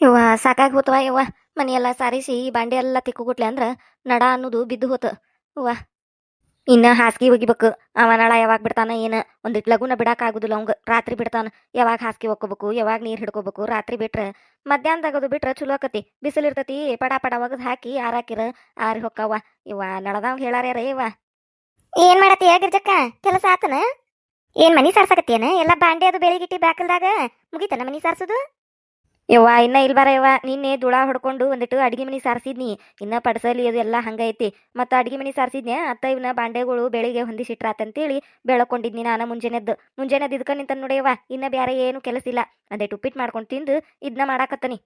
ಇವ ಸಾಕಾಗಿ ಹೋತವ ಇವ ಮನೆಯೆಲ್ಲ ಸಾರಿಸಿ, ಬಾಂಡೆ ಎಲ್ಲ ತಿಕ್ಕುಗುಟ್ಲೆ ಅಂದ್ರ ನಡ ಅನ್ನೋದು ಬಿದ್ದು ಹೋತ. ಅವ್ವ ಇನ್ನ ಹಾಸಿಗೆ ಒಗಿಬೇಕು ಅವ ನಳ ಯಾವಾಗ ಬಿಡ್ತಾನ ಏನ? ಒಂದಿಟ್ ಲಗುನ ಬಿಡಾಕ ಆಗುದಿಲ್ಲ ಅವಂಗ. ರಾತ್ರಿ ಬಿಡ್ತಾನ. ಯಾವಾಗ ಹಾಸಿಗೆ ಒಕ್ಕೋಬೇಕು ಯಾವಾಗ ನೀರು ಹಿಡ್ಕೋಬೇಕು? ರಾತ್ರಿ ಬಿಟ್ರ? ತಗೋದು ಬಿಟ್ರ ಚಲೋ ಆಕತಿ. ಬಿಸಿಲು ಇರ್ತತಿ ಪಡ ಪಡ ಒಗದ್ ಹಾಕಿ ಆರಾಕಿರ, ಆರಿ ಹೊಕ್ಕವ ಇವ ನಳದಾವ್ ಹೇಳಾರ್ಯಾರ ಇವ ಏನ್ ಮಾಡತ್ತಿ ಗಿರ್ಜಕ್ಕ? ಕೆಲಸ ಆತನ? ಏನ್ ಮನಿ ಸಾರ್ಸಕತ್ತೇನ ಎಲ್ಲ ಬಾಂಡೆ ಅದು ಬೆಳಿಗಿಟ್ಟಿ ಬ್ಯಾಕಲ್ದಾಗ ಮುಗಿತನ ಮನಿ ಸಾರ್ಸುದು? ಯವ್ವ, ಇನ್ನ ಇಲ್ ಬರ ಯವ್ವ, ನಿನ್ನೆ ದುಳಾ ಹೊಡ್ಕೊಂಡು ಒಂದಿಟ್ಟು ಅಡಿಗೆ ಮನಿ ಸಾರಿಸಿದ್ನಿ. ಇನ್ನ ಪಡ್ಸಲಿ ಅದು ಎಲ್ಲ ಹಂಗೈತಿ. ಮತ್ತ ಅಡಿಗೆ ಮನಿ ಸಾರಿಸಿದ್ನೆ ಅತ್ತ ಇವನ ಬಾಂಡೆಗಳು ಬೆಳಿಗ್ಗೆ ಹೊಂದಿಸಿಟ್ರಾತಂತೇಳಿ ಬೆಳಕೊಂಡಿದ್ನಿ ನಾನು ಮುಂಜಾನೆದ್ದು. ಮುಂಜಾನೆದ್ದು ಇದಕ್ಕ ನಿಂತ ನೋಡಿಯವ್ವ ಇನ್ನ ಬ್ಯಾರೆ ಏನು ಕೆಲಸ ಇಲ್ಲ. ಅದೇ ಉಪ್ಪಿಟ್ಟು ಮಾಡ್ಕೊಂಡು ತಿಂದು ಇದನ್ನ ಮಾಡಾಕತ್ತನಿ.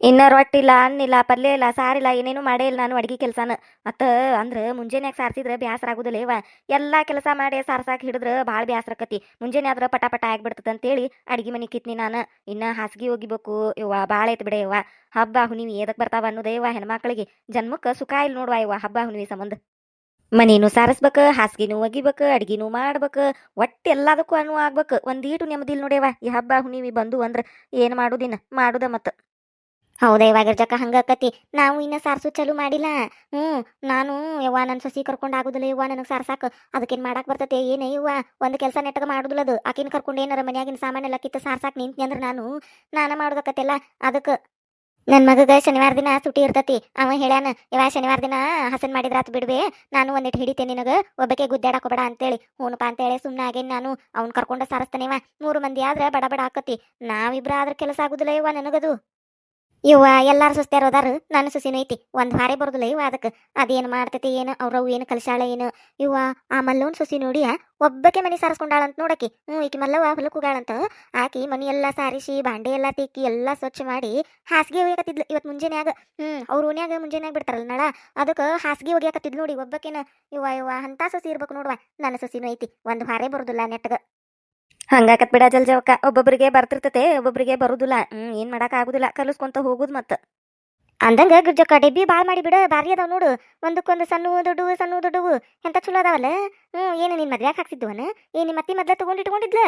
ಇನ್ನ ರೊಟ್ಟಿಲ್ಲ ಅನ್ನಿಲ್ಲ ಪಲ್ಯ ಇಲ್ಲ ಸಾರಿಲ್ಲ ಏನೇನು ಮಾಡೇ ಇಲ್ಲ ನಾನು ಅಡಿಗೆ ಕೆಲಸನ. ಮತ್ತ ಅಂದ್ರ ಮುಂಜಾನೆಯಾಗ ಸಾರ್ಸಿದ್ರ ಬ್ಯಾಸರ ಆಗುದಿಲ್ಲ ಎಲ್ಲ ಕೆಲಸ ಮಾಡಿ ಸಾರ್ಸಾಕ್ ಹಿಡಿದ್ರ ಭಾಳ ಬ್ಯಾಸರಕತಿ ಮುಂಜಾನೆ ಆದ್ರ ಪಟ ಪಟ ಆಗ್ಬಿಡ್ತದ ಅಂತೇಳಿ ಅಡಿಗೆ ಮನಿ ಕಿತ್ನಿ ನಾನು. ಇನ್ನ ಹಾಸಿಗೆ ಹೋಗಿಬೇಕು ಇವ್ವ ಭಾಳ ಐತ್ ಬಿಡೆ ಇವ ಹಬ್ಬ ಹುಣಿವಿ ಎದಕ್ ಬರ್ತಾವ ಅನ್ನೋದೇ ಇವ ಹೆಣ್ಮಕ್ಳಿಗೆ. ಜನ್ಮಕ್ಕ ಸುಖ ಇಲ್ಲ ನೋಡುವ ಇವ ಹಬ್ಬ ಹುಣಿವಿ ಸಂಬಂಧ. ಮನೇನು ಸಾರಿಸ್ಬೇಕು, ಹಾಸಿಗೆನೂ ಒಗಿಬೇಕು, ಅಡ್ಗಿನೂ ಮಾಡ್ಬೇಕು, ಒಟ್ಟು ಎಲ್ಲದಕ್ಕೂ ಅನು ಆಗ್ಬೇಕು. ಒಂದೀಟು ನೆಮ್ಮದಿಲ್ ನೋಡ್ಯವ ಈ ಹಬ್ಬ ಹುಣಿವಿ ಬಂದು ಅಂದ್ರೆ ಏನು ಮಾಡುದಿನ ಮಾಡುದ ಮತ್ತ. ಹೌದಾ ಇವಾಗ ಜಕ್ಕ ಹಂಗಕತಿ ನಾವು ಇನ್ನ ಸಾರ್ಸು ಚಲು ಮಾಡಿಲ್ಲ. ಹ್ಞೂ, ನಾನು, ಯವ್ವ ನನ್ನ ಸೊಸಿ ಕರ್ಕೊಂಡು ಆಗುದಿಲ್ಲ, ಯವ್ವ ನನಗೆ ಸಾರ್ಸಾಕ. ಅದಕ್ಕೇನ್ ಮಾಡಾಕ್ ಬರ್ತತೆ? ಏನೇ ಯವ್ವ, ಒಂದು ಕೆಲಸ ನೆಟ್ಟಗ ಮಾಡುದಿಲ್ಲ ಅದು. ಆಕಿನ ಕರ್ಕೊಂಡು ಏನಾರ ಮನ್ಯಾಗಿನ ಸಾಮಾನೆಲ್ಲ ಕಿತ್ತ ಸಾರ್ಸಾಕ್ ನಿಂತಿ ಅಂದ್ರ ನಾನು, ನಾನ ಮಾಡೋದಕ್ಕತ್ತೆಲ್ಲ ಅದಕ್ಕೆ ನನ್ನ ಮಗಗ ಶನಿವಾರ ದಿನ ಸುಟಿ ಇರ್ತತಿ. ಅವ ಹೇಳ್ಯಾನ ಇವ ಶನಿವಾರ ದಿನ ಹಸನ್ ಮಾಡಿದ್ರಾತ್ ಬಿಡ್ಬೇ. ನಾನು ಒಂದಿಟ್ಟು ಹಿಡಿತೇನೆ ನಿನಗ. ಒಬ್ಬಕ್ಕೆ ಗುದ್ದಾಡಕ್ ಹೋಗ್ಬೇಡ ಅಂತೇಳಿ. ಹೂನಪ್ಪ ಅಂತೇಳಿ ಸುಮ್ಮನೆ ಆಗೇನ್ ನಾನು. ಕರ್ಕೊಂಡ ಕರ್ಕೊಂಡು ಸಾರಿಸ್ತಾನೇವ ಮೂರು ಮಂದಿ ಆದ್ರೆ ಬಡ ಬಡ ಆಕತಿ. ನಾವಿಬ್ರ ಆದ್ರೆ ಕೆಲಸ ಆಗುದಿಲ್ಲ ಇವ ನನಗದು. ಇವ ಎಲ್ಲಾರು ಸುಸ್ತಾರ ಹೋದಾರು ನನ್ನ ಸುಸಿನೂ ಐತಿ. ಒಂದ್ ಹಾರೆ ಬರುದಿಲ್ಲ ಇವ ಅದಕ್ಕೆ ಅದೇನು ಮಾಡ್ತೈತಿ, ಏನು ಅವ್ರವು ಏನು ಕಲಿಸಾಳ ಏನು? ಇವ ಆ ಮಲ್ಲೋನ್ ಸುಸಿ ನೋಡಿ ಒಬ್ಬಕ್ಕೆ ಮನಿ ಸಾರಿಸ್ಕೊಂಡಾಳಂತ ನೋಡಕಿ. ಹ್ಞೂ ಈಕಿ ಮಲ್ಲವ ಹೊಲಕ್ಕೆ ಆಕಿ ಮನಿ ಎಲ್ಲ ಸಾರಿಸಿ, ಬಾಂಡೆ ಎಲ್ಲ ತಿಕ್ಕಿ, ಎಲ್ಲ ಸ್ವಚ್ಛ ಮಾಡಿ ಹಾಸಿಗೆ ಒಯ್ಯಕತ್ತಿದ್ಲು ಇವತ್ತು ಮುಂಜಾನ್ಯಾಗ. ಹ್ಞೂ ಅವ್ರ ಓನ್ಯಾಗ ಮುಂಜಾನ್ಯಾಗ ಬಿಡ್ತಾರಲ್ಲ ನಳ. ಅದಕ್ಕೆ ಹಾಸಿಗೆ ಒಗ್ಯಾಕತ್ತಿದ್ಲು ನೋಡಿ ಒಬ್ಬಕ್ಕೇನ ಇವ ಇವ ಅಂತ ಸೊಸಿ ಇರ್ಬೇಕು ನೋಡುವ. ನನ್ನ ಸೊಸಿನೂ ಐತಿ. ಒಂದು ಹಾರೆ ಬರುದಿಲ್ಲ ನೆಟ್ಟಗ ಹಂಗಾಕತ್ ಬಿಡ ಜಲ್ ಜವಕ ಒಬ್ಬೊಬ್ಬರಿಗೆ ಬರ್ತಿರ್ತತೆ ಒಬ್ಬೊಬ್ಬರಿಗೆ ಬರುದಿಲ್ಲ. ಹ್ಮ್, ಏನ್ ಮಾಡಾಕ ಆಗುದಿಲ್ಲ. ಕಲಿಸ್ಕೊಂತ ಹೋಗುದ್ ಮತ್ತ ಅಂದಂಗ ಗಿರ್ಜಕ್ಕ ಡೆಬ್ಬಿ ಬಾಳ್ ಮಾಡಿ ಬಿಡ. ಬಾರಿ ಅದಾವ ನೋಡು. ಒಂದಕ್ಕೊಂದು ಸಣ್ಣ ದೊಡ್ಡವು ಸಣ್ಣ ದೊಡ್ಡವು ಎಂತ ಚಲೋ ಅದಾವಲ್ಲ? ಹ್ಮ್, ಏನು ನಿನ್ ಮದ್ವೆ ಹಾಕ್ಸಿದ್ವನ ಏನ್ ನಿಮ್ಮ ಅತ್ತಿ ಮೊದ್ಲ ತಗೊಂಡಿಟ್ಕೊಂಡಿದ್ಲ?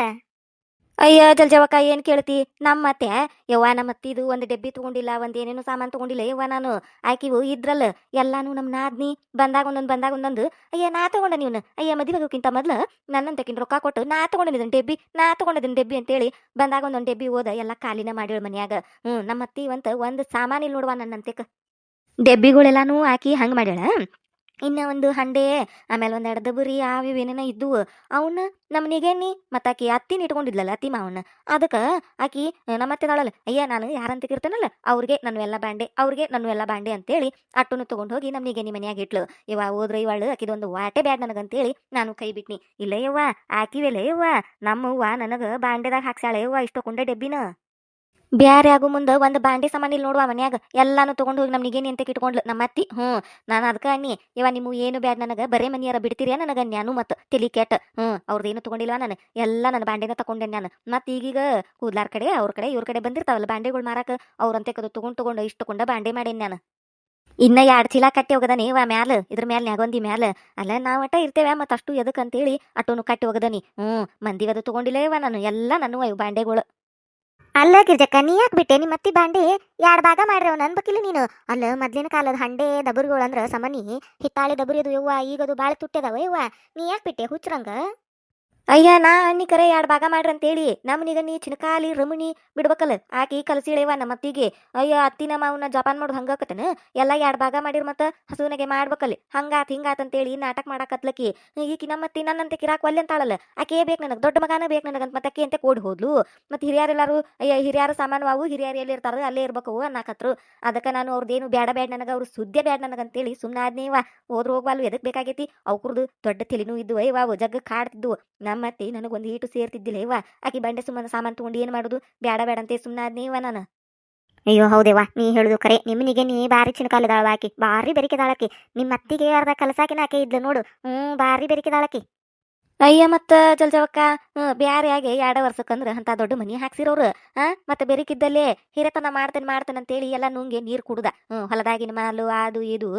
ಅಯ್ಯ, ಜಲ್ಜವಕ್ಕ, ಏನು ಕೇಳ್ತಿ? ನಮ್ಮ ಅತ್ತೆ ಯವ್ವ ನಮ್ಮ ಅತ್ತಿದು ಒಂದು ಡೆಬ್ಬಿ ತಗೊಂಡಿಲ್ಲ, ಒಂದ್ ಏನೇನು ಸಾಮಾನ್ ತಗೊಂಡಿಲ್ಲ, ಯವ್ವ, ನಾನು. ಆಕಿವು ಇದ್ರಲ್ಲ ಎಲ್ಲಾನು ನಮ್ಮ ನಾದ್ನಿ, ಬಂದಾಗ ಒಂದೊಂದು ಬಂದಾಗ ಒಂದೊಂದು. ಅಯ್ಯ, ನಾ ತಗೊಂಡ ನೀವ್ನ ಅಯ್ಯ, ಮದುವೆಗೋಕ್ಕಿಂತ ಮೊದ್ಲು ನನ್ನಂತಕಿನ ರೊಕ್ಕ ಕೊಟ್ಟು ನಾ ತೊಗೊಂಡಿದ್ದೀನಿ ಡೆಬ್ಬಿ, ನಾ ತಗೊಂಡಿದ್ದೀನಿ ಡೆಬ್ಬಿ ಅಂತೇಳಿ ಬಂದಾಗ ಒಂದೊಂದು ಡೆಬ್ಬಿ ಹೋದ ಎಲ್ಲ ಖಾಲಿನ ಮಾಡಿಳ ಮನ್ಯಾಗ. ಹ್ಞೂ ನಮ್ಮ ಅತ್ತಿ ಅಂತ ಒಂದು ಸಾಮಾನಿಲ್ಲ ನೋಡುವ ನನ್ನಂತೆಕ್. ಡೆಬ್ಬಿಗಳೆಲ್ಲಾನು ಹಾಕಿ ಹಂಗೆ ಮಾಡ್ಯಾಳ. ಇನ್ನ ಒಂದು ಹಂಡೆ, ಆಮೇಲೆ ಒಂದು ಎಡದ ಬುರಿ ಇವು ಇದ್ದು ಅವನ್ನ ನಮ್ಮನಿಗೇನಿ ಮತ್ತು ಆಕಿ ಅತ್ತಿನ ಇಟ್ಕೊಂಡಿದ್ಲಲ್ಲ, ಅತ್ತಿ ಮಾವನ್ನ. ಅದಕ್ಕೆ ಆಕಿ ನಮ್ಮ ನಾಳಲ್ಲ ಅಯ್ಯ ನಾನು ಯಾರಂತ ಇರ್ತಾನಲ್ಲ ಅವ್ರಿಗೆ ನಾನು ಎಲ್ಲ ಬಾಂಡೆ, ಅವ್ರಿಗೆ ನಾನು ಎಲ್ಲ ಬಾಂಡೆ ಅಂತೇಳಿ ಅಟ್ಟನ್ನು ತೊಗೊಂಡು ಹೋಗಿ ನಮ್ಮ ನಿಗೇನಿ ಮನೆಯಾಗ ಇಟ್ಲು. ಇವ ಹೋದ್ರೆ ಇವಳು ಆಕಿದೊಂದು ವಾಟೆ ಬ್ಯಾಡ್ ನನಗಂತೇಳಿ ನಾನು ಕೈ ಬಿಟ್ನಿ. ಇಲ್ಲ ಯವ್ವ ಆಕಿವೆಲ್ಲ ಯವ್ವ, ನಮ್ಮವ್ವ ನನಗೆ ಬಾಂಡೆದಾಗ ಹಾಕ್ಸಾಳೆ ಯವ್ವ ಇಷ್ಟು ಕೊಂಡೆ ಡೆಬ್ಬಿನ. ಬ್ಯಾರೆ ಆಗು ಮುಂದೆ ಒಂದು ಬಾಂಡೆ ಸಾಮಾನು ಇಲ್ಲಿ ನೋಡುವ ಮನ್ಯಾಗ. ಎಲ್ಲಾನು ತಗೊಂಡು ಹೋಗಿ ನಮ್ಗೆ ಅಂತ ಇಟ್ಕೊಂಡ್ಲು ನಮ್ಮ ಅತ್ತಿ? ಹ್ಞೂ ನಾನು ಅದಕ್ಕೆ ಅನ್ನಿ ಇವ ನಿಮ್ಮ ಏನು ಬ್ಯಾಡ್ ನನಗೆ? ಬರೇ ಮನಿಯಾರ ಬಿಡ್ತೀರಿ ನನಗೆ? ನಾನು ಮತ್ತು ತಲಿ ಕೆಟ್ಟ. ಹ್ಞೂ ಅವ್ರದ್ದೇನು ತಗೊಂಡಿಲ್ಲ ನಾನು? ಎಲ್ಲ ನನ್ನ ಬಾಂಡೆನ ತಗೊಂಡೆ ನಾನು. ಮತ್ತು ಈಗೀಗ ಕೂದ್ಲಾರ ಕಡೆ, ಅವ್ರ ಕಡೆ, ಇವ್ರ ಕಡೆ ಬಂದಿರ್ತಾವಲ್ಲ ಬಾಂಡೆಗಳು ಮಾರಾಕ. ಅವ್ರಂತೆ ಕದು ತಗೊಂಡು ತಗೊಂಡು ಇಷ್ಟು ಕೊಂಡ ಬಾಂಡೆ ಮಾಡೇನಿ ನಾನು. ಇನ್ನ ಎರಡು ಚೀಲ ಕಟ್ಟಿ ಹೋಗದನಿ ಇವ ಮ್ಯಾಲ. ಇದ್ರ ಮ್ಯಾಲ ನ್ಯಾಗೊಂದಿ ಮ್ಯಾಲ. ಅಲ್ಲ ನಾವು ಅಟ ಇರ್ತೇವೆ ಮತ್ತು ಅಷ್ಟು ಎದಕ್ ಅಂತೇಳಿ ಅಟೋನು ಕಟ್ಟಿ ಹೋಗದನಿ. ಹ್ಞೂ ಮಂದಿಗದು ತಗೊಂಡಿಲ್ಲ ನಾನು. ಎಲ್ಲ ಇವು ಬಾಂಡೆಗಳು. ಅಲ್ಲ ಗಿರ್ಜಕ್ಕ ನೀ ಯಾಕೆ ಬಿಟ್ಟೆ? ನಿಮ್ಮ ಅತ್ತಿ ಬಾಂಡೆ ಎರಡು ಭಾಗ ಮಾಡ್ರವ ಅನ್ಬೇಕಿಲ್ಲ ನೀನು? ಅಲ್ಲ, ಮೊದ್ಲಿನ ಕಾಲದ ಹಂಡೆ ದಬರಿಗಳು ಅಂದ್ರ ಸಮನಿ, ಹಿತ್ತಾಳೆ ದಬರಿ ಅದು ಯವ್ವ, ಈಗದು ಭಾಳ ತುಟ್ಟೆದವ ಯವ್ವ? ನೀ ಯಾಕೆ ಬಿಟ್ಟೆ ಹುಚ್ರಂಗ ಅಯ್ಯ, ನಾ ಅನ್ನಿ ಕರೆ ಎರಡು ಭಾಗ ಮಾಡ್ರಿ ಅಂತೇಳಿ. ನಮ್ಮನಿಗ ನೀ ಚಿನಕಾಲಿ ರಮಣಿ ಬಿಡ್ಬೇಕಲ್ಲ, ಆಕಿ ಕಲಸಿಳೆವ ನಮ್ಮ ಅತ್ತಿಗೆ. ಅಯ್ಯ ಅತ್ತಿನ ಮಾವನ ಜಪಾನ್ ಮಾಡೋದು ಹಂಗಾಕತನ ಎಲ್ಲ ಎರಡು ಭಾಗ ಮಾಡಿರ್ ಮತ್ತ ಹಸುವಿನಗೆ ಮಾಡ್ಬೇಕಲ್ಲಿ. ಹಂಗಾತ್ ಹಿಂಗಾತ್ ಅಂತೇಳಿ ನಾಟಕ ಮಾಡಾಕತ್ಲಕಿ ಈಕಿ ನಮ್ಮ ಅತ್ತಿ ನನ್ನಂತೆ ಕಿರಾಕ್ ಒಲ್ಲೆ ಅಂತಾಳಲ್ಲ, ಆಕೆ ಬೇಕು ನನಗೆ, ದೊಡ್ಡ ಮಗನ ಬೇಕು ನನಗಂತ ಮತ್ತೆ ಆಕೆ ಅಂತ ಕೋಡ್ ಹೋದ್ಲು. ಮತ್ತೆ ಹಿರಿಯರೆಲ್ಲರೂ ಅಯ್ಯ, ಹಿರಿಯರ ಸಾಮಾನ್ ವಾವು ಹಿರಿಯರು ಎಲ್ಲಿ ಇರ್ತಾರ ಅಲ್ಲೇ ಇರ್ಬೇಕು ಅನ್ನಕತ್ರು. ಅದಕ್ಕೆ ನಾನು ಅವ್ರದ್ದೇನು ಬೇಡ ಬೇಡ ನನಗೆ, ಅವ್ರು ಸುದ್ದಿ ಬೇಡ ನನಗಂತೇಳಿ ಸುಮ್ಮನೆ ಆದ್ನೇವ. ಹೋದ್ರು ಹೋಗ್ವಾಲು ಎದಕ್ ಬೇಕಾಗೈತಿ? ಅವ್ರದ್ದು ದೊಡ್ಡ ತಲೆನೂ ಅಯ್ಯ ವಾವು ಜಗ್ಗ ಕಾಡ್ತಿದ್ವು. ನಮ್ಮತ್ತೆ ನನಗೊಂದು ಈಟು ಸೇರ್ತಿದ್ದಿಲ್ಲ ಇವ ಆಕಿ ಬಂಡೆ ಸುಮ್ಮನೆ ಸಾಮಾನು ತಗೊಂಡು ಏನು ಮಾಡೋದು? ಬೇಡ ಬೇಡ ಅಂತ ಸುಮ್ಮನೆ ನೀವ ನಾನು. ಅಯ್ಯೋ ಹೌದೇವಾ ನೀ ಹೇಳುದು ಕರೆ. ನಿಮ್ಮನಿಗೆ ನೀ ಬಾರಿ ಆಕಿ. ಬಾರಿ ಬೆರಿಕೆದಾಳಕಿ ನಿಮ್ಮ ಅತ್ತಿಗೆ ಅರ್ಧ ಕಲಸಾಕಿನ ಆಕೆ ಇದ್ಲು ನೋಡು. ಹ್ಞೂ ಬಾರಿ ಬೆರಿಕೆದಾಳಕಿ ಅಯ್ಯ ಮತ್ತ ಜಲ್ಜವಕ್ಕ ಬ್ಯಾರೆಯಾಗಿ ಎರಡು ವರ್ಷಕ್ಕಂದ್ರೆ ಅಂತ ದೊಡ್ಡ ಮನಿ ಹಾಕ್ಸಿರೋರು. ಹಾ, ಮತ್ತೆ ಬೆರಿಕಿದ್ದಲ್ಲೇ ಹಿರೇತನ ಮಾಡ್ತೇನೆ ಮಾಡ್ತೇನೆ ಅಂತೇಳಿ ಎಲ್ಲ ನುಂಗೆ ನೀರು ಕುಡುದ. ಹ್ಮ್, ಹೊಲದಾಗಿನ ಮಾಲು ಅದು ಇದು.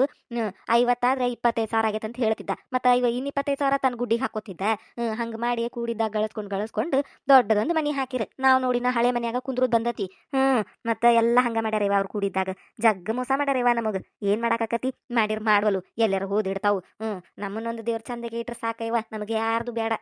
ಐವತ್ತಾದ್ರೆ ಇಪ್ಪತ್ತೈದು ಸಾವಿರ ಆಗೈತೆ ಅಂತ ಹೇಳ್ತಿದ್ದ. ಮತ್ತೆ ಇವ ಇನ್ನು ಇಪ್ಪತ್ತೈದು ಸಾವಿರ ತನ್ನ ಗುಡ್ಡಿಗೆ ಹಾಕೋತಿದ್ದ. ಹ್ಮ್, ಹಂಗೆ ಮಾಡಿ ಕೂಡಿದ್ದಾಗ ಗಳಿಸ್ಕೊಂಡು ಗಳಿಸ್ಕೊಂಡು ದೊಡ್ಡದೊಂದು ಮನಿ ಹಾಕಿರಿ. ನಾವು ನೋಡಿ ನಾ ಹಳೆ ಮನ್ಯಾಗ ಕುಂದ್ರು ಬಂದತಿ. ಹ್ಮ್, ಮತ್ತೆ ಎಲ್ಲ ಹಂಗ ಮಾಡ್ಯಾರ ಇವ ಅವ್ರು ಕೂಡಿದ್ದಾಗ. ಜಗ್ಗ ಮೋಸ ಮಾಡ್ಯಾರ ಇವ ನಮಗ. ಏನ್ ಮಾಡಾಕತಿ ಮಾಡಿರ್ ಮಾಡ್ವಲು ಎಲ್ಲರೂ ಹೋದಿಡ್ತಾವು ಹ್ಞೂ ನಮ್ಮನ್ನೊಂದು ದೇವ್ರ ಚಂದಗೆ ಇಟ್ರೆ ಸಾಕೈವಾ ನಮಗೆ ಯಾರ್ದು ಬೇಡ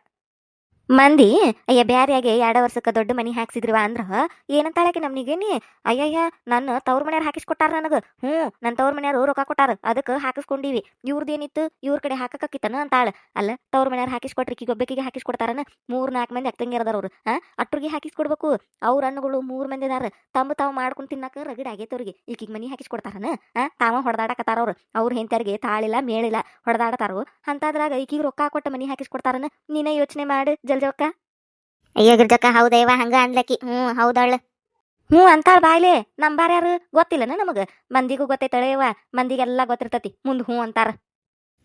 ಮಂದಿ, ಅಯ್ಯ ಬ್ಯಾರ್ಯಾಗೆ ಎರಡು ವರ್ಷಕ್ಕೆ ದೊಡ್ಡ ಮನಿ ಹಾಕ್ಸಿದ್ರಿವ? ಅಂದ್ರ ಏನಂತಾಳಕ್ಕೆ ನಮ್ನಿಗೇನಿ ಅಯ್ಯಯ್ಯ, ನನ್ನ ತವ್ರ ಮನೆಯವ್ರು ಹಾಕಿಸ್ಕೊಟ್ಟಾರ ನನಗ. ಹ್ಞೂ ನನ್ನ ತವ್ರ ಮನೆಯವ್ರು ರೊಕ್ಕ ಕೊಟ್ಟಾರ, ಅದಕ್ಕೆ ಹಾಕಿಸ್ಕೊಂಡಿವಿ. ಇವ್ರದ್ದೇನಿತ್ತು ಇವ್ರ ಕಡೆ ಹಾಕಕ್ಕಿತ್ತನ ಅಂತಾಳ. ಅಲ್ಲ, ತವ್ರ ಮನೆಯವ್ರು ಹಾಕಿಸ್ಕೊಟ್ರಿ ಈಗ ಒಬ್ಬಕಿಗೆ ಹಾಕಿಸ್ಕೊಡ್ತಾರನ? ಮೂರ್ ನಾಲ್ಕು ಮಂದಿ ಅಕ್ಕಂಗಿರದಾರ ಅವ್ರು ಹಾ ಅಟ್ರಿಗೆ ಹಾಕಿಸ್ಕೊಡ್ಬೇಕು. ಅವ್ರ ಅನ್ನಗಳು ಮೂರ್ ಮಂದಿ ಇದಾರ ತಮ್ಮ ತಾವು ಮಾಡ್ಕೊಂಡು ತಿನ್ನಕ ರಗಡ್ ಆಗೈತೆ ಅವ್ರಿಗೆ. ಈಕಿಗೆ ಮನಿ ಹಾಕಿಸ್ಕೊಡ್ತಾರನ? ಹಾ ತಾವ ಹೊಡೆದಾಡಕತ್ತಾರ ಅವ್ರು. ಅವ್ರ ಹೆಂತಾರಿಗೆ ತಾಳಿಲ್ಲ, ಮೇಳಿಲ್ಲ, ಹೊಡೆದಾಡತಾರು? ಅಂತಾದ್ರಾಗ ಈಕಿಗೆ ರೊಕ್ಕ ಕೊಟ್ಟ ಮನಿ ಹಾಕಿಸ್ಕೊಡ್ತಾರನ? ನೀನೇ ಯೋಚನೆ ಮಾಡಿ ಮಾಡು ಜಲ್ಜಕ್ಕ ಅಯ್ಯ ಗಿರ್ಜಕ್ಕ ಹಂಗ ಅನ್ಲಕ್ಕಿ ಹ್ಞೂ ಹೌದಾಳ ಹ್ಞೂ ಅಂತಾಳ ಬಾಯ್ಲೆ, ನಂಬಾರ ಯಾರು? ಗೊತ್ತಿಲ್ಲನ ನಮಗ? ಮಂದಿಗೂ ಗೊತ್ತೈತಳೆಯವ ಮಂದಿಗೆಲ್ಲ ಗೊತ್ತಿರ್ತತಿ, ಮುಂದ್ ಹ್ಞೂ ಅಂತಾರ.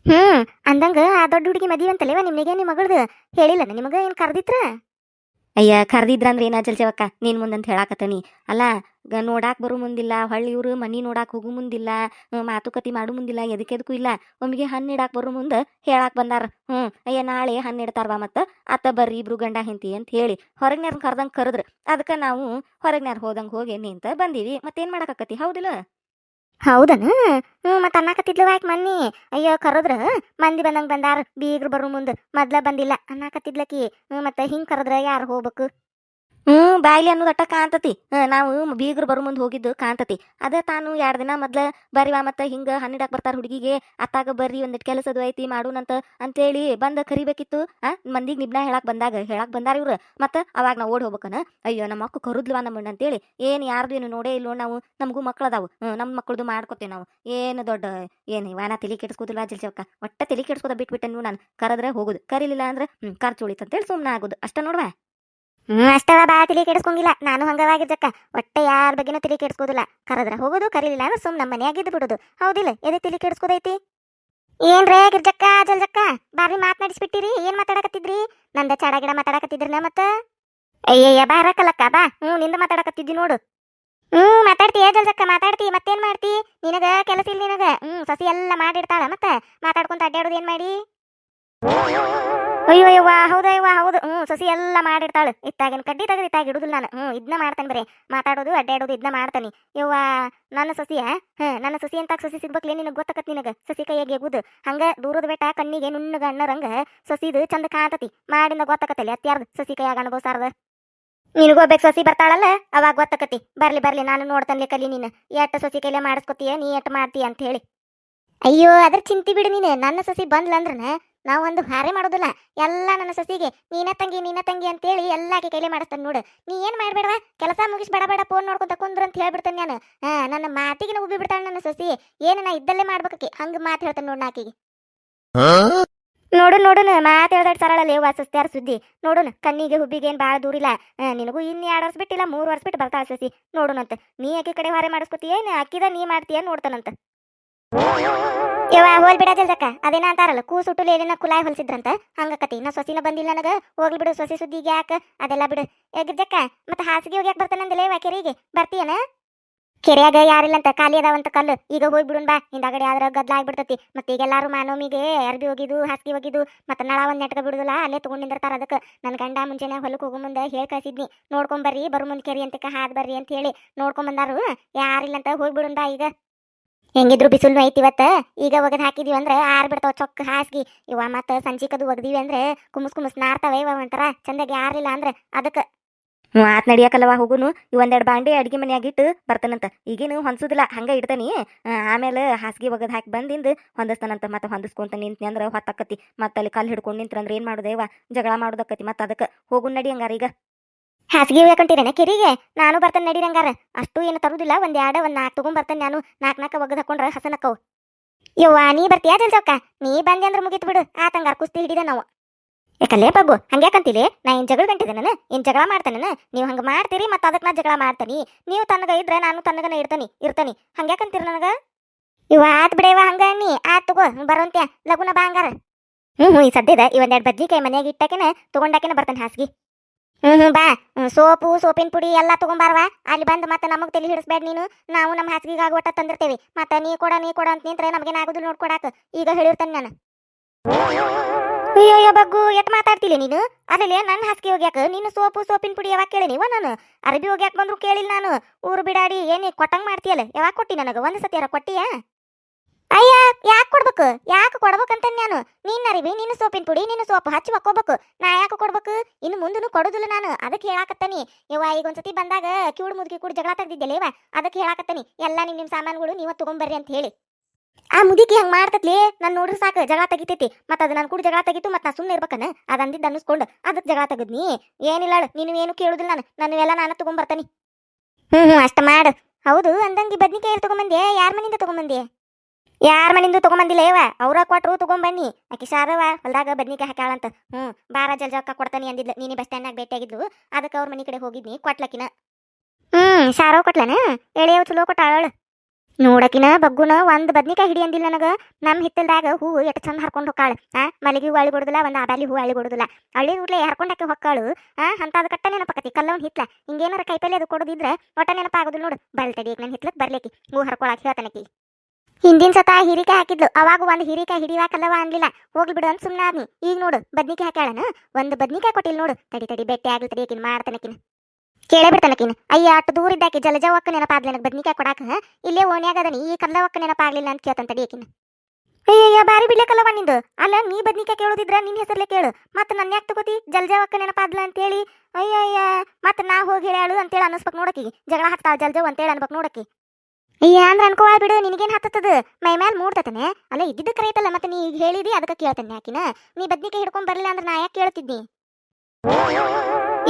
ಹ್ಮ್, ಅಂದಂಗ ಆ ದೊಡ್ಡ ಹುಡುಗಿ ಮದಿ ಅಂತಲೇವ ನಿಮ್ಗೆ ನಿಮ್ಮ ಮಗಳದು? ಹೇಳಿಲ್ಲನ ನಿಮಗ ಏನು ಕರ್ದಿತ್ರ ಅಯ್ಯ, ಕರ್ದಿದ್ರಂದ್ರೆ ಏನ ಜಲ್ಜವಕ್ಕ ನೀನ್ ಮುಂದಂತ ಹೇಳಾಕತ್ತನಿ. ಅಲ್ಲ, ಗ- ನೋಡಾಕ್ ಬರೋ ಮುಂದಿಲ್ಲ, ಹೊಳ್ಳಿ ಇವ್ರು ಮನಿ ನೋಡಾಕ್ ಹೋಗು ಮುಂದಿಲ್ಲ ಮಾತುಕತೆ ಮಾಡು ಮುಂದಿಲ್ಲ ಎದಕ್ಕೆದಕ್ಕೂ ಇಲ್ಲ. ಒಮ್ಮಿಗೆ ಹಣ್ಣು ಇಡಾಕ್ ಬರೋ ಮುಂದೆ ಹೇಳಾಕ್ ಬಂದಾರ. ಹ್ಮ್, ಅಯ್ಯ, ನಾಳೆ ಹಣ್ಣು ಇಡ್ತಾರವಾ ಮತ್ತ, ಅತ್ತ ಬರ್ರಿ ಇಬ್ರು ಗಂಡ ಹೆಂತಿ ಅಂತ ಹೇಳಿ ಹೊರಗ್ನ್ಯಾರ ಕರ್ದಂಗ್ ಕರೆದ್ರ. ಅದಕ್ಕೆ ನಾವು ಹೊರಗ್ನ್ಯಾರ ಹೋದಂಗ್ ಹೋಗಿ ನಿಂತ ಬಂದೀವಿ. ಮತ್ತೇನ್ ಮಾಡಾಕತ್ತಿ ಹೌದಿಲ್ಲ? ಹೌದನ? ಹ್ಞೂ ಮತ್ತೆ ಅನ್ನಕತ್ತಿದ್ಲು ಯಾಕೆ ಮನ್ನಿ? ಅಯ್ಯೋ, ಕರದ್ರ, ಮಂದಿ ಬಂದಂಗ ಬಂದಾರ, ಬೀಗ್ರು ಬರೋ ಮುಂದ್. ಮೊದ್ಲ ಬಂದಿಲ್ಲ. ಅನ್ನಕತ್ತಿದ್ಲಕಿ. ಹ್ಞೂ ಮತ್ತ ಹಿಂಗ್ ಕರದ್ರ, ಯಾರು ಹೋಗ್ಬೇಕು? ಹ್ಮ್, ಬಾಯ್ಲಿ ಅನ್ನೋದು ಅಟ್ಟ ಕಾಂತತಿ ನಾವು ಬೀಗರು ಬರೋ ಮುಂದೆ ಹೋಗಿದ್ದು ಕಾಂತತಿ ಅದ ತಾನು ಎರಡು ದಿನ ಮೊದ್ಲ ಬರಿವಾ ಮತ್ತ ಹಿಂಗ ಹನ್ನಿಡಾಕ್ ಬರ್ತಾರ ಹುಡುಗಿಗೆ, ಅತ್ತಾಗ ಬರ್ರಿ ಒಂದಿಟ್ ಕೆಲಸದ ಐತಿ ಮಾಡೋಣಂತ ಅಂತೇಳಿ ಬಂದ ಕರಿಬೇಕಿತ್ತು. ಆ, ಮಂದಿಗ್ ನಿಬ್ನ ಹೇಳಕ್ ಬಂದಾಗ, ಹೇಳಕ್ ಬಂದಾರ ಇವ್ರು. ಮತ್ತ ಅವಾಗ ನಾವು ಓಡ್ ಹೋಗ್ಬೇಕನ? ಅಯ್ಯೋ ನಮ್ಮ ಮಕ್ಕಳು ಕರುದ್ಲವಾ ನಮ್ಮಣ್ಣ ಅಂತೇಳಿ. ಏನ್ ಯಾರ್ದು ಏನು ನೋಡೇ ಇಲ್ಲೋ ನಾವು, ನಮಗೂ ಮಕ್ಳದಾವು ಹ್ಮ್ ನಮ್ಮ ಮಕ್ಳದು ಮಾಡ್ಕೊತೇವೆ ನಾವು. ಏನು ದೊಡ್ಡ, ಏನು ಇವಾನ ತಲೆ ಕೆಡಿಸ್ಕೋದಿಲ್ಲ ಜಲ್ಸವಕ್ಕ ಒಟ್ಟ ತಲೆ ಕೆಡ್ಸ್ಕೋದ ಬಿಟ್ಬಿಟ್ಟೆ ನೀವು ನಾನು. ಕರೆದ್ರೆ ಹೋಗುದು. ಕರೀಲಿಲ್ಲ ಅಂದ್ರೆ, ಹ್ಮ್ ಖರ್ಚು ಉಳಿತಂತೇಳಿ ಸುಮ್ಮನೆ ಆಗೋದು. ಅಷ್ಟ ನೋಡ್ವಾ? ಹ್ಞೂ ಅಷ್ಟವ ಬಾ ತಿಳಿ ಕೆಡಿಸ್ಕೊಂಗಿಲ್ಲ. ನಾನು ಹಂಗವಾಗಿದ್ದಕ್ಕ. ಒಟ್ಟೆ ಯಾರ ಬಗ್ಗೆನೂ ತಿಳಿ ಕೆಡಿಸ್ಕೋದಿಲ್ಲ. ಕರದ್ರ ಹೋಗೋದು, ಕರೀಲಿಲ್ಲ ಅಂದ್ರೆ ಸುಮ್ ನಮ್ಮ ಮನ್ಯಾಗಿದ್ದು ಬಿಡೋದು. ಹೌದಿಲ್ಲ, ಎದೆ ತಿಳಿ ಕೆಡಿಸ್ಕೋದೈತಿ? ಏನ್ರೇ ಗಿರ್ಜಕ್ಕ, ಜಲ್ಜಕ್ಕ? ಬಾರಿ ಮಾತನಾಡಿಸ್ಬಿಟ್ಟಿರಿ ಏನ್ ಮಾತಾಡಕತ್ತಿದ್ರಿ? ನಂದ ಚಾಡ ಗಿಡ ಮಾತಾಡಕತ್ತಿದ್ರನ ಮತ್ತ? ಅಯ್ಯಯ್ಯ ಬಾರಕಲ್ಲಕ್ಕ ಬಾ. ಹ್ಞೂ ನಿಂದ ಮಾತಾಡಕತ್ತಿದ್ದಿ ನೋಡು. ಹ್ಞೂ ಮಾತಾಡ್ತೀಯ ಜಲ್ಜಕ್ಕ? ಮಾತಾಡ್ತಿ, ಮತ್ತೇನ್ ಮಾಡ್ತಿ? ನಿನಗ ಕೆಲಸ ಇಲ್ಲ ನಿನಗ? ಹ್ಞೂ ಸಸಿ ಎಲ್ಲ ಮಾಡಿರ್ತಾಳ ಮತ್ತ? ಮಾತಾಡ್ಕೊಂತ ಅಡ್ಡಾಡೋದು ಏನ್ ಮಾಡಿ? ಅಯ್ಯೋ ಅಯ್ಯವಾ ಹೌದಯ್ಯವ್ವ ಹೌದು. ಹ್ಞೂ ಸಸಿ ಎಲ್ಲ ಮಾಡಿರ್ತಾಳೆ ಇತ್ತಾಗಿನ ಕಡ್ಡಿ ತೆಗೆದು ಇತ್ತಾಗ ಇಡುದಿಲ್ಲ ನಾನು. ಹ್ಞೂ ಇದನ್ನ ಮಾಡ್ತಾನೆ ಬರೀ. ಮಾತಾಡೋದು, ಅಡ್ಡಾಡೋದು ಇದನ್ನ ಮಾಡ್ತಾನೆ. ಯವ್ವ, ನನ್ನ ಸಸಿಯ ಹ್ಞೂ ನನ್ನ ಸಸಿ ಅಂತ ಸಸಿ ಸಿಗ್ಬೇಕ್ಲೇ ನಿನಗೆ ಗೊತ್ತಾಕತ್ ನಿನಗೆ? ಸಸಿ ಕೈಯಾಗ ಎಗುದು ಹಂಗೆ ದೂರದ ಬೆಟ್ಟ, ಕಣ್ಣಿಗೆ ಗಣ್ಣ ರಂಗ ಸಸಿದು ಚಂದ ಕಾಣ್ತತಿ. ಮಾಡಿಂದ ಗೊತ್ತಾಕತ್ತಲ್ಲಿ ಅತ್ಯಾರ್ದು ಸಸಿ ಕೈಯಾಗ ಅನುಭವಿಸಾರ್ದ ನಿನಗೂ ಒಬ್ಬಕ್ಕೆ ಸಸಿ ಬರ್ತಾಳಲ್ಲ? ಅವಾಗ ಗೊತ್ತಾಕತಿ ಬರ್ಲಿ ಬರ್ಲಿ, ನಾನು ನೋಡ್ತಾನೆ ಕಲಿ ನೀನು. ಎಟ್ಟ ಸಸಿ ಕೈಲೇ ಮಾಡಿಸ್ಕೊತೀಯ, ನೀ ಎಟ್ಟು ಮಾಡ್ತೀಯ ಅಂತ ಹೇಳಿ. ಅಯ್ಯೋ, ಅದ್ರ ಚಿಂತಿ ಬಿಡು ನೀನು. ನನ್ನ ಸಸಿ ಬಂದ್ಲಂದ್ರನ ನಾವು ಒಂದು ಹಾರೆ ಮಾಡೋದಿಲ್ಲ. ಎಲ್ಲ ನನ್ನ ಸಸಿಗೆ, ನೀನ ತಂಗಿ ನೀನ ತಂಗಿ ಅಂತೇಳಿ ಎಲ್ಲಾಕೆ ಕೈಲೇ ಮಾಡಿಸ್ತಾನೆ ನೋಡು. ನೀ ಏನ್ ಮಾಡಬೇಡ ಕೆಲಸ ಮುಗಿಸ್ ಬೇಡ ಬೇಡ ಫೋನ್ ನೋಡ್ಕೊಂತ ಕುಂದ್ರ ಅಂತ ಹೇಳ್ಬಿಡ್ತಾನೆ ನಾನು. ಹಾ, ನನ್ನ ಮಾತಿಗೆ ಉಬ್ಬಿ ಬಿಡ್ತಾಳೆ ನನ್ನ ಸಸಿ. ಏನು ನಾ ಇದ್ದಲ್ಲೇ ಮಾಡ್ಬೇಕಿ ಹಂಗ ಮಾತು ಹೇಳ್ತಾನೆ ನೋಡು ಆಕೆಗೆ ನೋಡು ನೋಡುನ ಮಾತು ಹೇಳ್ದಾಡ್ ಸರಳಲ್ಲಿ ಸಸ್ಯಾರ ಸುದ್ದಿ. ನೋಡುನ, ಕಣ್ಣಿಗೆ ಹುಬ್ಬಿಗೆ ಏನು ಭಾಳ ದೂರಿಲ್ಲ. ನಿನಗೂ ಇನ್ನು ಎರಡು ವರ್ಷ ಬಿಟ್ಟಿಲ್ಲ, ಮೂರು ವರ್ಷ ಬಿಟ್ಟು ಬರ್ತಾಳೆ ಸಸಿ. ನೋಡುನಂತ. ನೀ ಆಕೆ ಕಡೆ ಹಾರೆ ಮಾಡಿಸ್ಕೊತೀಯ ಏನ್? ಅಕ್ಕಿದ ನೀ ಮಾಡ್ತೀಯ ನೋಡ್ತಾನಂತ. ಯವ್ವ, ಹೋಲ್ ಬಿಡ ಜಲ್ದಕ್ಕ. ಅದೇನ ಅಂತಾರಲ್ಲ ಕೂಸುಟ್ಟು ಲೇಲಿನ ಕುಲಾಯ್ ಹೊಲ್ಸಿದ್ರಂತ. ಹಂಗಕತಿ ನಾ ಸೊಸಿನ ಬಂದಿಲ್ಲ ನನಗ. ಹೋಗ್ಲಿ ಬಿಡು ಸೊಸಿ ಸುದ್ದಿ ಯಾಕ? ಅದೆಲ್ಲ ಬಿಡು. ಗಿರ್ಜಕ್ಕ, ಮತ್ತೆ ಹಾಸಿಗೆ ಹೋಗ್ಯಾಕ ಬರ್ತಾನಂದಿಲ್ಲ ಇವ ಕೆರೆಗೆ? ಬರ್ತೀಯನ? ಕೆರೆಯಾಗ ಯಾರಿಲ್ಲ ಅಂತ ಖಾಲಿ ಅದಾವಂತ ಕಲ್ಲು. ಈಗ ಹೋಗಿ ಬಿಡುನ್ ಬಾ. ಹಿಂದಾಗಡೆ ಆದ್ರ ಗದ್ಲ ಆಗ್ಬಿಡ್ತತಿ. ಮತ್ತೆ ಈಗೆಲ್ಲಾರು ಮಾನೋಮಿಗೆ ಅರ್ಬಿ ಹೋಗಿದ್ದು, ಹಾಸಿಗೆ ಹೋಗಿದ್ದು, ಮತ್ತೆ ನಳ ಒಂದ್ ನೆಟ್ಕ ಬಿಡುದಿಲ್ಲ, ಅಲ್ಲೇ ತಗೊಂಡ್ ಅದಕ್ಕೆ. ನನ್ನ ಗಂಡ ಮುಂಜಾನೆ ಹೊಲಕ್ಕೆ ಹೋಗೋ ಮುಂದೆ ಹೇಳ್ ಕಳ್ಸಿದ್ನಿ. ನೋಡ್ಕೊಂಬರ್ರಿ ಬರು ಮುಂದ್ ಕೆರಿ ಅಂತ ಹಾದ್ ಬರ್ರಿ ಅಂತ ಹೇಳಿ ನೋಡ್ಕೊಂಡ್ ಬಂದಾರು. ಯಾರಿಲ್ಲ ಅಂತ ಹೋಗಿ ಬಿಡುನ್ ಬಾ ಈಗ. ಹೆಂಗಿದ್ರು ಬಿಸಿಲು ಐತಿ ಇವತ್ತ. ಈಗ ಒಗದ್ ಹಾಕಿದೀವಿ ಅಂದ್ರೆ ಆರ್ ಬಿಡ್ತಾವ ಚೊಕ್ಕ ಹಾಸ್ಗಿ. ಇವ ಮತ್ತ ಸಂಜಿಕದು ಒಗ್ದಿವಿ ಅಂದ್ರೆ ಕುಮಸ್ ಕುಮಸ್ ನಾರ್ತಾವ ಇವ ಒಂಥರ ಚಂದಾಗಿ ಯಾರಿಲ್ಲ ಅಂದ್ರೆ ಅದಕ್ಕ. ಹ್ಞೂ ಆತ್ ನಡಿಯಾಕಲ್ಲವ ಹೋಗುನು. ಒಂದೆರಡು ಬಾಂಡೆ ಅಡಿಗೆ ಮನ್ಯಾಗ ಇಟ್ಟು ಬರ್ತಾನಂತ. ಈಗೇನು ಹೊಂದಿಸುದಿಲ್ಲ ಹಂಗ ಇಡ್ತಾನಿ. ಆಮೇಲೆ ಹಾಸಿಗೆ ಒಗದ್ ಹಾಕಿ ಬಂದಿಂದ ಹೊಂದಿಸ್ತಾನಂತ ಮತ್ತೆ ಹೊಂದಿಸ್ಕೊಂತ ನಿಂತ್ನಿ ಅಂದ್ರೆ ಹೊತ್ತಾಕತಿ. ಮತ್ತೆ ಅಲ್ಲಿ ಕಲ್ಲು ಹಿಡ್ಕೊಂಡು ನಿಂತ್ರಂದ್ರೆ ಏನ್ ಮಾಡೋದೇವ ಜಗಳ ಮಾಡೋದಕ್ಕತಿ ಮತ್ತೆ ಅದಕ್ಕೆ. ಹೋಗುನ್ ನಡಿ ಹಂಗಾರ ಈಗ. ಹಾಸಿಗೆ ಹೋಗಕಂತೀರೇನ ಕೆರಿಗೆ? ನಾನು ಬರ್ತೇನೆ ನಡೀರಿ ಹಂಗಾರ. ಅಷ್ಟು ಏನು ತರುದಿಲ್ಲ. ಒಂದ್ ಎರಡು, ಒಂದ್ ನಾಲ್ಕು ತಗೊಂಡ್ ಬರ್ತೇನೆ ನಾನು. ನಾಲ್ಕು ನಾಲ್ಕು ಒಗದ್ ಹಾಕೊಂಡ್ರೆ ಹಸನಕ್ಕವು ಯವ್ವ, ನೀ ಬರ್ತೀಯಾ ಜಲ್ಜಕ್ಕ ನೀ ಬಂದೆ ಅಂದ್ರೆ ಮುಗಿತು ಬಿಡು. ಆತಂಗಾರ ಕುಸ್ತಿ ಹಿಡಿದ ನಾವು. ಯಾಕಲ್ಲೇ ಬಾಬು ಹಂಗ್ಯಾಕಂತೀಲಿ ನಾ ಏನು ಜಗಳ ಗಂಟಿದೆ ನಾನು? ಏನು ಜಗಳ ಮಾಡ್ತಾನೆ ನೀವು ಹಂಗ ಮಾಡ್ತೀರಿ ಮತ್ತೆ ಅದಕ್ಕೆ ನಾ ಜಗಳ ಮಾಡ್ತೀನಿ. ನೀವು ತನಗ ಇದ್ರೆ ನಾನು ತನಗನ ಇರ್ತಾನಿ ಇರ್ತಾನಿ. ಹಂಗ್ಯಾಕಂತೀರಿ ನನಗೆ? ಇವ ಆತ್ ಬಿಡೇವ ಹಂಗ ನೀ ಆತ್ ತಗೋ ಬರೋಂತ್ಯ? ಲಗುನ ಬಾ ಹಂಗಾರ. ಹ್ಞೂ ಹ್ಞೂ ಈ ಸದ್ಯದ ಈ ಬದ್ನಿಕಾಯಿ ಮನ್ಯಾಗ ಇಟ್ಟಾಕೆನ, ತಗೊಂಡಾಕೆನ ಬರ್ತಾನೆ ಹಾಸಿಗೆ. ಹ್ಮ್ ಬಾ. ಸೋಪು, ಸೋಪಿನ ಪುಡಿ ಎಲ್ಲ ತಗೊಂಬಾರವ? ಅಲ್ಲಿ ಬಂದು ಮತ್ತೆ ನಮಗ್ ತಲೆ ಹಿಡಿಸ್ಬೇಡ ನೀನು. ನಾವು ನಮ್ಮ ಹಾಸಿಗೆಗೆ ಒಟ್ಟ ತಂದಿರ್ತೇವೆ. ಮತ್ತೆ ನೀ ಕೊಡ ನೀ ಕೊಡ ಅಂತ ನಿಂತ್ರೆ ನಮಗೇನ್ ಆಗುದಿಲ್ಲ ನೋಡ್ಕೊಡಾಕ ಈಗ ಹೇಳಿರ್ತೇನೆ ನಾನು. ಅಯ್ಯಯ್ಯ ಬಗ್ಗು ಎಟ್ ಮಾತಾಡ್ತಿಲ್ಲ ನೀನು? ಅದಲ್ಲೇ ನನ್ನ ಹಾಸಿಗೆ ಹೋಗ್ಯಾಕ ನೀನು ಸೋಪು, ಸೋಪಿನ ಪುಡಿ ಯಾವಾಗ ಕೇಳಿನಿವ ನಾನು? ಅರಬಿ ಹೋಗ್ಯಾಕ ಬಂದ್ರು ಕೇಳಿಲ್ಲ ನಾನು. ಊರು ಬಿಡಾಡಿ, ಏನಿ ಕೊಟ್ಟಂಗ್ ಮಾಡ್ತೀಯಲ್ಲ? ಯಾವಾಗ ಕೊಟ್ಟಿ ನನಗ? ಒಂದ್ ಸತಿ ಯಾರ ಕೊಟ್ಟಿಯ? ಅಯ್ಯ, ಯಾಕೆ ಕೊಡ್ಬೇಕು? ಯಾಕೆ ಕೊಡ್ಬೇಕಂತ ನಾನು? ನೀನ್ ಅರಿವಿ ನಿನ್ನ ಸೋಪಿನ ಪುಡಿ ನಿನ್ನ ಸೋಪ್ ಹಚ್ಚಿ ಮಕ್ಕೋಬೇಕು ನಾ ಯಾಕೆ ಕೊಡ್ಬೇಕು? ಇನ್ನು ಮುಂದೂ ಕೊಡೋದಿಲ್ಲ ನಾನು. ಅದಕ್ಕೆ ಹೇಳಾಕತ್ತಾನಿ. ಯವ್ವ, ಈಗ ಒಂದ್ಸತಿ ಬಂದಾಗ ಕಿವುಡು ಮುದುಕಿ ಕೂಡ ಜಗಳ ತೆಗ್ದಿದ್ದೆಲ್ಲ ಇವ. ಅದಕ್ಕೆ ಹೇಳಾಕತ್ತಾನಿ. ಎಲ್ಲ ನಿಮ್ಮ ನಿಮ್ಮ ಸಾಮಾನುಗಳು ನೀವ ತಗೊಂಬರ್ರಿ ಅಂತ ಹೇಳಿ. ಆ ಮುದುಕಿ ಹಂಗೆ ಮಾಡ್ತತ್ಲಿ? ನಾನು ನೋಡ್ರಿ ಸಾಕು, ಜಗಳ ತೆಗಿತೈತಿ. ಮತ್ತ ಅದು ನಾನು ಕೂಡ ಜಗಳ ತೆಗಿತು, ಮತ್ತ ನಾ ಸುಮ್ಮನೆ ಇರ್ಬೇಕನ? ಅದಂದಿದ್ದು ಅಂದಿದ್ದು ಅನ್ನಿಸ್ಕೊಂಡು ಅದಕ್ಕೆ ಜಗಳ ತೆಗದ್ನಿ. ಏನಿಲ್ಲ ನೀನು ಏನು ಕೇಳುದಿಲ್ಲ ನಾನು. ನಾನು ಎಲ್ಲ ನಾನು ತಗೊಂಬರ್ತಾನಿ. ಹ್ಮ್ ಹ್ಮ್, ಅಷ್ಟ ಮಾಡು. ಹೌದು, ಅಂದಂಗಿ ಬದ್ನಿಕಾಯಿ ತಗೊಂಬಂದೆ? ಯಾರ ಮನಿಂದ ತಗೊಂಬಂದೆ? ಯಾರ ಮನಿಂದು ತಗೊಂಬಂದಿಲ್ಲ ಏವ ಅವ್ರ ಕೊಟ್ರು ತಗೊಂಬನ್ನಿ. ಆಕಿ ಶಾರವ ಹೊಲ್ದಾಗ ಬದ್ನಿಕಾಯಿ ಹಾಕ್ಯಾಳಂತ. ಹ್ಮ್, ಬಾರ ಜಲ್ಜ ರೊಕ್ಕ ಕೊಡ್ತಾನೆ ಅಂದಿದ್ಲು. ನೀನು ಬಸ್ ಸ್ಟ್ಯಾಂಡ್ನಾಗ ಭೇಟಿಯಾಗಿದ್ಲು. ಅದಕ್ಕೆ ಅವ್ರ ಮನೆ ಕಡೆ ಹೋಗಿದ್ನಿ, ಕೊಟ್ಲಕಿನ. ಹ್ಮ್, ಸಾರೋ ಕೊಟ್ಲನ? ಎಳೆಯವ್ ಚಲೋ ಕೊಟ್ಟಾಳ ನೋಡಕಿನ ಬಗ್ಗುನ ಒಂದ್ ಬದ್ನಿಕಾಯಿ ಹಿಡಿ ಅಂದಿಲ್ಲ ನನಗ. ನಮ್ ಹಿತ್ತಲ್ದಾಗ ಹೂವು ಎಷ್ಟು ಚಂದ ಹರ್ಕೊಂಡ್ ಹೊಕ್ಕಾಳ. ಆ, ಮಲ್ಲಿಗೆ ಹೂ ಅಳಿ ಬಿಡುದಿಲ್ಲ ಒಂದ್ ಆಬಾಲಿ ಹೂ ಅಳಿ ಬಿಡುದಿಲ್ಲ ಹಳ್ಳಿ ಊಟ್ಲೆ ಹರ್ಕೊಂಡಾಕಿ ಹೊಕ್ಕಾಳು? ಆ ಹಂತದ ಕಟ್ಟ ನೆನಪಕತಿ. ಕಲ್ಲವನ್ ಹಿತ್ಲ. ಹಿಂಗೇನಾರ ಕೈಪಲ್ಲಿ ಅದು ಕೊಡೋದಿದ್ರೆ ಒಟ್ಟ ನೆನಪಾಗೋದಿಲ್ಲ ನೋಡು. ಬಲ್ತಡಿ ತಡಿ, ನನ್ ಹಿತ್ಲಕ್ ಬರ್ಲಿಕ್ಕೆ ಹೂ ಹರ್ಕೊಳಕ್ಕೆ ಹೇಳ್ತಾನಕಿ ಹಿಂದಿನ ಸತ ಹಿರಿಕಾಯಿ ಹಾಕಿದ್ಲು, ಅವಾಗ ಒಂದು ಹಿರಿಕಾಯಿ ಹಿಡಿವಾಕಲ್ಲವ ಅನ್ಲಿಲ್ಲ. ಹೋಗ್ಲಿ ಬಿಡು ಅಂತ ಸುಮ್ಮನಾದ್ನಿ ಈಗ ನೋಡು, ಬದ್ನಿಕಾಯಿ ಹಾಕ್ಯಾಳನ? ಒಂದು ಬದ್ನಿಕಾಯಿ ಕೊಟ್ಟಿಲ್ಲ ನೋಡು. ತಡಿ ತಡಿ, ಬೆಟ್ಟಿ ಆಗ್ಲಿ, ತಡಿ ಆಕಿನ್ ಮಾಡ್ತಾನಕಿನ ಅಯ್ಯ, ಅಷ್ಟು ದೂರ ಇದ್ದಾಕಿ ಜಲಜ ಒಕ್ಕ ನೆನಪಾದ್ಲಿ ನನಗೆ ಬದ್ನಿಕಾಯಿ ಕೊಡಾಕ. ಇಲ್ಲೇ ಓಣ್ಯಾಗ ಅದನಿ, ಈ ಕಲ್ಲ ಒಕ್ಕ ನೆನಪಾಗ್ಲಿಲ್ಲ ಅಂತ ಕೇಳ್ತಾನೆ ತಡಿ ಆಕಿನ. ಅಯ್ಯಯ್ಯ, ಬಾರಿ ಬಿಡ್ಲಕ್ಕಲ್ಲವ ನಿಂದು. ಅಲ್ಲ, ನೀ ಬದ್ನಿಕಾಯಿ ಕೇಳೋದಿದ್ರ, ನಿನ್ ಹೆಸರ್ಲೆ ಕೇಳು. ಮತ್ತೆ ನನ್ನ ಯಾಕೆ ತಗೋತಿ? ಜಲ್ಜ ಒಕ್ಕ ನೆನಪಾದ್ಲ ಅಂತೇಳಿ. ಅಯ್ಯಯ್ಯ, ಮತ್ತೆ ನಾ ಹೋಗಿ ಹೇಳ್ಯಾಳು ಅಂತೇಳಿ ಅನ್ನಿಸ್ಬೇಕು ನೋಡಕಿ ಜಗಳ ಹಾಕ್ತಾಳ ಜಲ್ಜವ್ ಅಂತೇಳಿ ಅನ್ಬೇಕು ನೋಡಕಿ ಅಂದ್ರೆ ಅನ್ಕೋವಾ ಬಿಡು, ನಿನಗೇನ್ ಹತ್ತದ ಮೈ ಮ್ಯಾಲ ಮೂಡ್ತತನೆ. ಅಲ್ಲ ಇದ್ದಿದ್ದು ಕರೆಯತಲ್ಲ ಮತ್ತೆ ನೀ ಹೇಳಿದಿ, ಅದಕ್ಕೆ ಕೇಳ್ತೇನೆ ಯಾಕಿನ ನೀ ಬದ್ನಿಕಾಯಿ ಹಿಡ್ಕೊಂಡ್ ಬರ್ಲಿಲ್ಲ ಅಂದ್ರೆ ನಾ ಯಾಕೆ ಕೇಳ್ತಿದ್ನಿ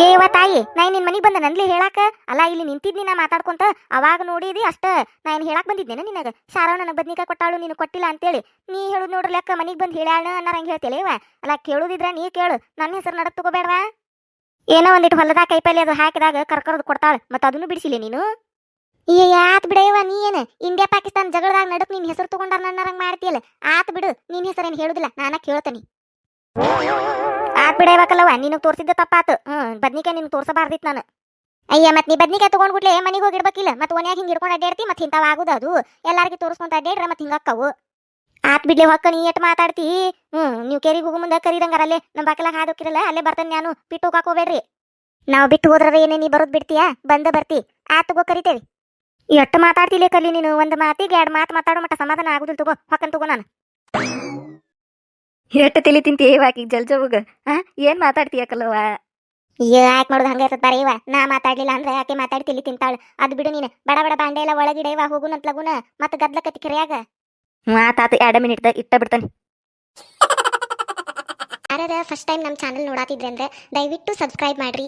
ಏವ ತಾಯಿ, ನಾ ನಿನ್ ಮನಿಗ್ ಬಂದ ನನ್ಲಿ ಹೇಳಾಕ? ಅಲ್ಲ, ಇಲ್ಲಿ ನಿಂತಿದ್ನಿ ನಾ ಮಾತಾಡ್ಕೊಂತ. ಅವಾಗ ನೋಡಿದಿ ಅಷ್ಟ. ನಾ ಏನ್ ಹೇಳಾಕ್ ಬಂದಿದ್ದೇನೆ ನಿನಗ? ಶಾರವ್ ನನಗ್ ಬದ್ನಿಕಾಯಿ ಕೊಟ್ಟಾಳು, ನೀನು ಕೊಟ್ಟಿಲ್ಲ ಅಂತೇಳಿ. ನೀ ಹೇಳುದ್ ನೋಡ್ರಿ ಅಕ್ಕ ಮನಿಗ್ ಬಂದ್ ಹೇಳ್ಯಾಳ ಅನ್ನೋ ಹಂಗ ಹೇಳ್ತೇಳಿ ಇವ ಅಲ್ಲ, ಕೇಳುದಿದ್ರ ನೀ ಕೇಳು. ನನ್ನ ಹೆಸರು ನಡಕ್ ತಗೋಬೇಡವಾ? ಏನೋ ಒಂದಿಟ್ಟು ಹೊಲದಾಗ ಕೈಪಲ್ಲಿ ಅದು ಹಾಕಿದಾಗ ಕರ್ಕರದು ಕೊಡ್ತಾಳ, ಮತ್ತ ಅದನ್ನು ಬಿಡಿಸಿಲ್ಲ ನೀನು? ಈ ಆತ್ ಬಿಡಯ್ಯವ ನೀ ಏನ? ಇಂಡಿಯಾ ಪಾಕಿಸ್ತಾನ ಜಗಳದಾಗ ನಡಕ್ ನಿನ್ ಹೆಸರು ತಗೊಂಡಾರ ನನ್ನರಂಗ್ ಮಾಡ್ತೀಯಲ್ಲ? ಆತ್ ಬಿಡು, ನಿನ್ ಹೆಸರೇನ್ ಹೇಳುದಿಲ್ಲ, ನಾನ ಕೇಳ್ತೇನಿ. ಆತ್ ಬಿಡಯ್ಯಬೇಕಲ್ಲವ ನಿನಗ್ ತೋರ್ಸಿದ್ದ ತಪ್ಪಾತು. ಹ್ಮ್, ಬದ್ನಿಕಾಯಿ ನಿನ್ ತೋರ್ಸಬಾರ್ದಿತ್ ನಾನು. ಅಯ್ಯ ಮತ್ ನೀ ಬದ್ನಿಕಾಯಿ ತಗೊಂಡ್ಬಿಟ್ಲೆ ಮನಿಗ್ ಹೋಗಿಡ್ಬೇಕಿಲ್ಲ ಮತ್ ಒನ್ಯಾಗ ಹಿಂಗ್ ಹಿಡ್ಕೊಂಡ್ ಅಡ್ಡಾಡ್ತಿ ಮತ್ ಹಿಂತಾವ್ ಆಗುದ ಅದು. ಎಲ್ಲಾರಿಗೆ ತೋರಿಸ್ಕೊಂತ ಅಡ್ಡಾಡ್ರ ಮತ್ ಹಿಂಗಾಕ್ಕವು ಆತ್ ಬಿಡ್ಲೆ ಹೊಕ್ಕ, ನೀ ಎಟ್ ಮಾತಾಡ್ತಿ? ಹ್ಮ್, ನೀವ್ ಕೇರಿಗೆ ಹೋಗೋ ಮುಂದೆ ಕರೀದಂಗಾರ, ಅಲ್ಲೇ ನಮ್ಮ ಬಾಕಲಾಗ ಅಲ್ಲೇ ಬರ್ತೇನೆ ನಾನು, ಬಿಟ್ಟು ಹೋಗಾಕ್ ಹೋಗ್ಬೇಡ್ರಿ. ನಾವು ಬಿಟ್ಟು ಹೋದ್ರ ಏನೇ, ನೀ ಬರೋದ್ ಬಿಡ್ತೀಯಾ? ಬಂದ ಬರ್ತಿ. ಆತ್ ತಗೋ ಕರಿತೇವಿ. ಎಟ್ಟು ಮಾತಾಡ್ತಿಲೇ ಕಲಿ ನೀನು? ಒಂದು ಮಾತಿಗೆ ಎರಡು ಮಾತು ಮಾತಾಡೋ ಮಟ್ಟ ಸಮಾಧಾನ ಆಗುದಿಲ್ಲ ತಗೋ ಹೊಕ್ಕನ್ ತಗೋ ನಾನು. ಎಷ್ಟು ತಲಿ ತಿಂತಿ ಇವಾಕಿ ಜಲ್ಜವ್ಗ ಹಾ ಏನ್ ಮಾತಾಡ್ತೀಯಕಲ್ಲವ ಯಾಕೆ ಮಾಡೋದು ಹಂಗೆ ಇರ್ತದ ಬಾರಿ ಇವ. ನಾ ಮಾತಾಡ್ಲಿಲ್ಲ ಅಂದ್ರೆ ಯಾಕೆ ಮಾತಾಡಿ ತಿಳಿ ತಿಂತಾಳು. ಅದ್ ಬಿಡು ನೀನು. ಬಡ ಬಡ ಬಾಂಡೆ ಎಲ್ಲ ಒಳಗಿಡ ಇವ ಹೋಗುನಂತ ಲಗುನ. ಮತ್ತ ಗದ್ಲಕತ್ತಿ ಕರಿಯಾಗ. ಮಾತಾತ ಎರಡು ಮಿನಿಟ್ದಾಗ ಇಟ್ಟ ಬಿಡ್ತಾನೆ. ಯಾರ್ಯಾರ ಫಸ್ಟ್ ಟೈಮ್ ನಮ್ಮ ಚಾನಲ್ ನೋಡಾತಿದ್ರೆ ಅಂದ್ರೆ ದಯವಿಟ್ಟು ಸಬ್ಸ್ಕ್ರೈಬ್ ಮಾಡ್ರಿ.